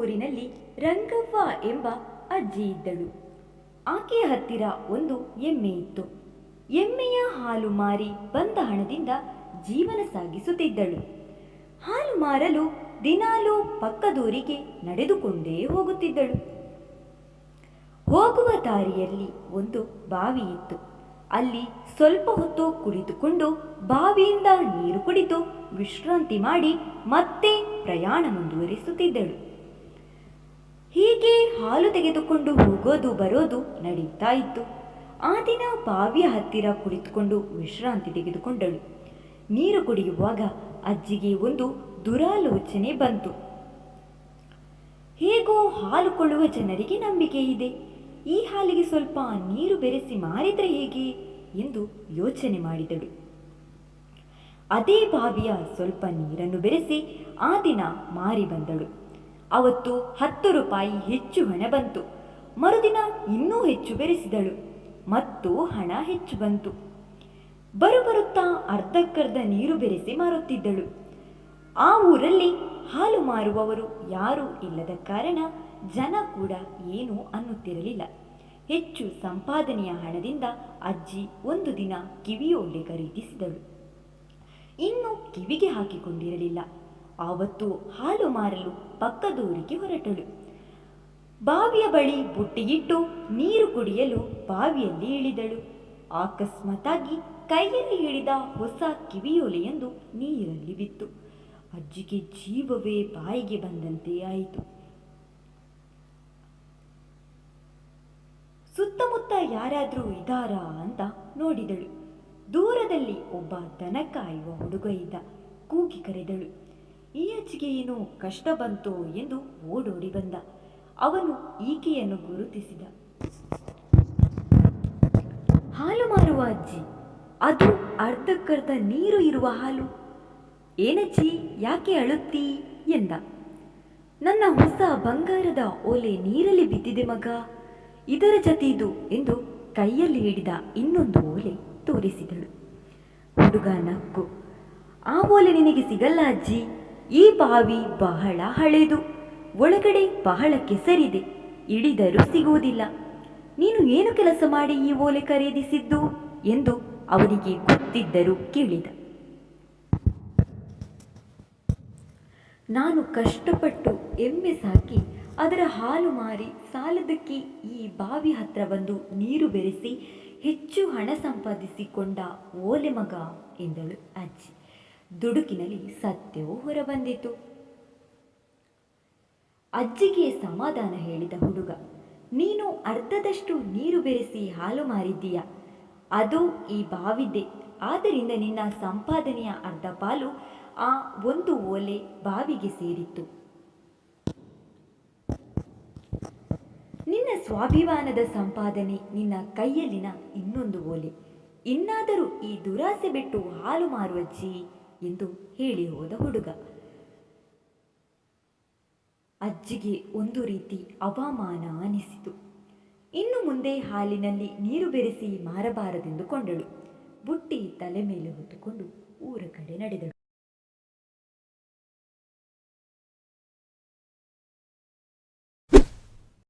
ಊರಿನಲ್ಲಿ ರಂಗವ್ವ ಎಂಬ ಅಜ್ಜಿ ಇದ್ದಳು. ಆಕೆಯ ಹತ್ತಿರ ಒಂದು ಎಮ್ಮೆ ಇತ್ತು. ಎಮ್ಮೆಯ ಹಾಲು ಮಾರಿ ಬಂದ ಹಣದಿಂದ ಜೀವನ ಸಾಗಿಸುತ್ತಿದ್ದಳು. ಹಾಲು ಮಾರಲು ದಿನಾಲೂ ಪಕ್ಕದೂರಿಗೆ ನಡೆದುಕೊಂಡೇ ಹೋಗುತ್ತಿದ್ದಳು. ಹೋಗುವ ದಾರಿಯಲ್ಲಿ ಒಂದು ಬಾವಿ ಇತ್ತು. ಅಲ್ಲಿ ಸ್ವಲ್ಪ ಹೊತ್ತು ಕುಳಿತುಕೊಂಡು ಬಾವಿಯಿಂದ ನೀರು ಕುಡಿದು ವಿಶ್ರಾಂತಿ ಮಾಡಿ ಮತ್ತೆ ಪ್ರಯಾಣ ಮುಂದುವರಿಸುತ್ತಿದ್ದಳು. ಹೀಗೆ ಹಾಲು ತೆಗೆದುಕೊಂಡು ಹೋಗೋದು ಬರೋದು ನಡೀತಾ ಇತ್ತು. ಆ ದಿನ ಬಾವಿಯ ಹತ್ತಿರ ಕುಳಿತುಕೊಂಡು ವಿಶ್ರಾಂತಿ ತೆಗೆದುಕೊಂಡಳು. ನೀರು ಕುಡಿಯುವಾಗ ಅಜ್ಜಿಗೆ ಒಂದು ದುರಾಲೋಚನೆ ಬಂತು. ಹೇಗೋ ಹಾಲು ಕೊಳ್ಳುವ ಜನರಿಗೆ ನಂಬಿಕೆ ಇದೆ. ಈ ಹಾಲಿಗೆ ಸ್ವಲ್ಪ ನೀರು ಬೆರೆಸಿ ಮಾರಿದರೆ ಹೇಗೆ ಎಂದು ಯೋಚನೆ ಮಾಡಿದಳು. ಅದೇ ಬಾವಿಯ ಸ್ವಲ್ಪ ನೀರನ್ನು ಬೆರೆಸಿ ಆ ದಿನ ಮಾರಿ ಬಂದಳು. ಅವತ್ತು ಹತ್ತು ರೂಪಾಯಿ ಹೆಚ್ಚು ಹಣ ಬಂತು. ಮರುದಿನ ಇನ್ನೂ ಹೆಚ್ಚು ಬೆರೆಸಿದಳು. ಮತ್ತು ಹಣ ಹೆಚ್ಚು ಬಂತು. ಬರುಬರುತ್ತಾ ಅರ್ಧಕ್ಕರ್ಧ ನೀರು ಬೆರೆಸಿ ಮಾರುತ್ತಿದ್ದಳು. ಆ ಊರಲ್ಲಿ ಹಾಲು ಮಾರುವವರು ಯಾರೂ ಇಲ್ಲದ ಕಾರಣ ಜನ ಕೂಡ ಏನೂ ಅನ್ನುತ್ತಿರಲಿಲ್ಲ. ಹೆಚ್ಚು ಸಂಪಾದನೆಯ ಹಣದಿಂದ ಅಜ್ಜಿ ಒಂದು ದಿನ ಕಿವಿಯೊಳ್ಳೆ ಖರೀದಿಸಿದಳು. ಇನ್ನು ಕಿವಿಗೆ ಹಾಕಿಕೊಂಡಿರಲಿಲ್ಲ. ಆವತ್ತು ಹಾಲು ಮಾರಲು ಪಕ್ಕದೂರಿಗೆ ಹೊರಟಳು. ಬಾವಿಯ ಬಳಿ ಬುಟ್ಟಿಗಿಟ್ಟು ನೀರು ಕುಡಿಯಲು ಬಾವಿಯಲ್ಲಿ ಇಳಿದಳು. ಆಕಸ್ಮಾತಾಗಿ ಕೈಯಲ್ಲಿ ಹಿಡಿದ ಹೊಸ ಕಿವಿಯೋಲೆಯೊಂದು ನೀರಲ್ಲಿ ಬಿತ್ತು. ಅಜ್ಜಿಗೆ ಜೀವವೇ ಬಾಯಿಗೆ ಬಂದಂತೆ ಆಯಿತು. ಸುತ್ತಮುತ್ತ ಯಾರಾದರೂ ಇದಾರಾ ಅಂತ ನೋಡಿದಳು. ದೂರದಲ್ಲಿ ಒಬ್ಬ ದನ ಕಾಯುವ ಹುಡುಗ ಇದ್ದ. ಕೂಗಿ ಕರೆದಳು. ಈ ಅಜ್ಜಿಗೆ ಏನೋ ಕಷ್ಟ ಬಂತು ಎಂದು ಓಡೋಡಿ ಬಂದ. ಅವನು ಈಕೆಯನ್ನು ಗುರುತಿಸಿದ. ಹಾಲು ಮಾರುವ ಅಜ್ಜಿ, ಅದು ಅರ್ಧಕ್ಕರ್ಧ ನೀರು ಇರುವ ಹಾಲು. ಏನಜ್ಜಿ, ಯಾಕೆ ಅಳುತ್ತೀ? ಎಂದ. ನನ್ನ ಹೊಸ ಬಂಗಾರದ ಓಲೆ ನೀರಲ್ಲಿ ಬಿದ್ದಿದೆ ಮಗ. ಇದರ ಜತೆ ಇದು ಎಂದು ಕೈಯಲ್ಲಿ ಹಿಡಿದ ಇನ್ನೊಂದು ಓಲೆ ತೋರಿಸಿದಳು. ಹುಡುಗ ನಕ್ಕು, ಆ ಓಲೆ ನಿನಗೆ ಸಿಗಲ್ಲ ಅಜ್ಜಿ. ಈ ಬಾವಿ ಬಹಳ ಹಳೆದು, ಒಳಗಡೆ ಬಹಳ ಕೆಸರಿದೆ ಇಳಿದರೂ ಸಿಗುವುದಿಲ್ಲ. ನೀನು ಏನು ಕೆಲಸ ಮಾಡಿ ಈ ಓಲೆ ಖರೀದಿಸಿದ್ದು? ಎಂದು ಅವನಿಗೆ ಗೊತ್ತಿದ್ದರೂ ಕೇಳಿದ. ನಾನು ಕಷ್ಟಪಟ್ಟು ಎಮ್ಮೆ ಸಾಕಿ, ಅದರ ಹಾಲು ಮಾರಿ ಸಾಲದಕ್ಕೆ ಈ ಬಾವಿ ಹತ್ರ ಬಂದು ನೀರು ಬೆರೆಸಿ ಹೆಚ್ಚು ಹಣ ಸಂಪಾದಿಸಿಕೊಂಡ ಓಲೆ ಮಗ ಎಂದಳು ಅಜ್ಜಿ. ದುಡುಕಿನಲ್ಲಿ ಸತ್ಯವೂ ಹೊರಬಂದಿತು. ಅಜ್ಜಿಗೆ ಸಮಾಧಾನ ಹೇಳಿದ ಹುಡುಗ, ನೀನು ಅರ್ಧದಷ್ಟು ನೀರು ಬೆರೆಸಿ ಹಾಲು ಮಾರಿದ್ದೀಯ? ಅದು ಈ ಬಾವಿದೆ ಆದ್ದರಿಂದ ನಿನ್ನ ಸಂಪಾದನೆಯ ಅರ್ಧ ಪಾಲು ಆ ಒಂದು ಓಲೆ ಬಾವಿಗೆ ಸೇರಿತ್ತು. ನಿನ್ನ ಸ್ವಾಭಿಮಾನದ ಸಂಪಾದನೆ ನಿನ್ನ ಕೈಯಲ್ಲಿನ ಇನ್ನೊಂದು ಓಲೆ. ಇನ್ನಾದರೂ ಈ ದುರಾಸೆ ಬಿಟ್ಟು ಹಾಲು ಮಾರುವಜ್ಜಿ ಎಂದು ಹೇಳಿ ಹೋದ ಹುಡುಗ. ಅಜ್ಜಿಗೆ ಒಂದು ರೀತಿ ಅವಮಾನ ಅನಿಸಿತು. ಇನ್ನು ಮುಂದೆ ಹಾಲಿನಲ್ಲಿ ನೀರು ಬೆರೆಸಿ ಮಾರಬಾರದೆಂದುಕೊಂಡಳು ಬುಟ್ಟಿ ತಲೆ ಮೇಲೆ ಹೊತ್ತುಕೊಂಡು ಊರ ಕಡೆ ನಡೆದಳು.